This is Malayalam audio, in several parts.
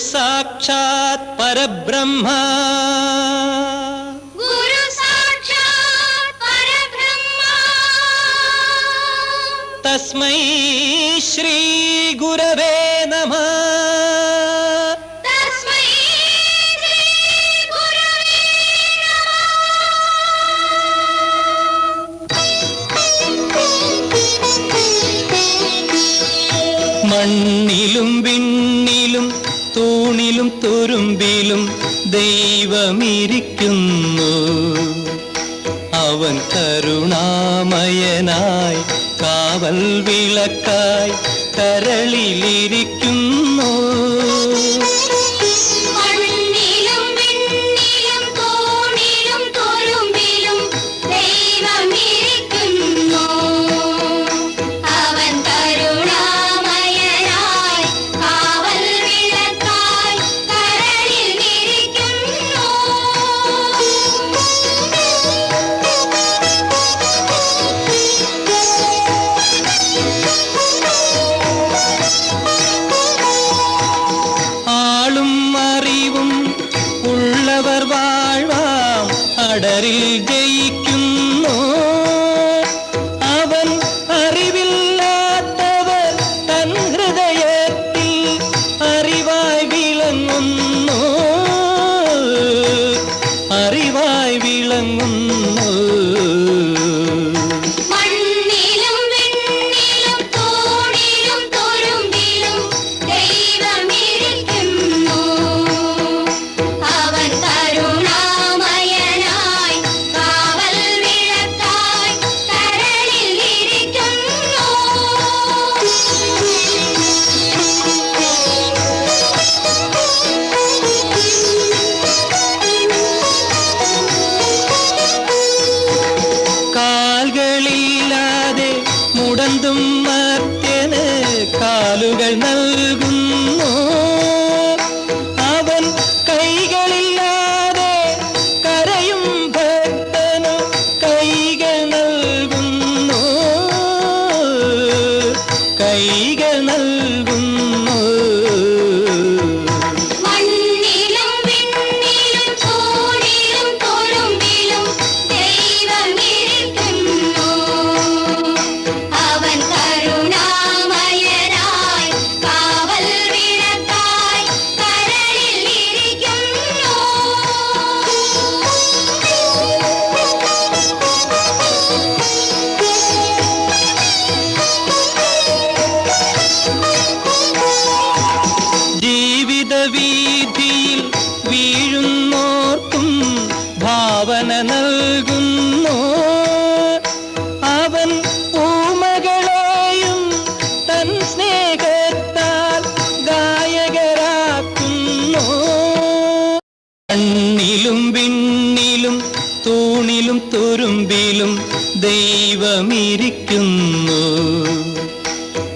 சாட்சாத் பரபிரம்மா. தஸ்மை ஸ்ரீ குரவே நம. மண்ணிலும் விண் തൂണിലും തുരുമ്പിലും ദൈവമിരിക്കുന്നു. അവൻ കരുണാമയനായി കാവൽ വിളക്കായി കരളിലിരിക്കുന്നു. അടരിൽ ജയിക്കുന്നു. അവൻ അറിവില്ലാത്തവൻ തൻ ഹൃദയത്തിൽ അറിവായി വിളങ്ങുന്നു. അറിവായി വിളങ്ങുന്നു. കാലുകൾ നൽകുന്നു കണ്ണിലും വിണ്ണിലും തൂണിലും തുരുമ്പിലും ദൈവമിരിക്കുന്നു.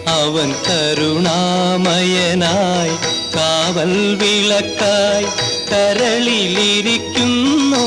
അവൻ കരുണാമയനായി കാവൽ വിളക്കായി കരളിലിരിക്കുന്നു.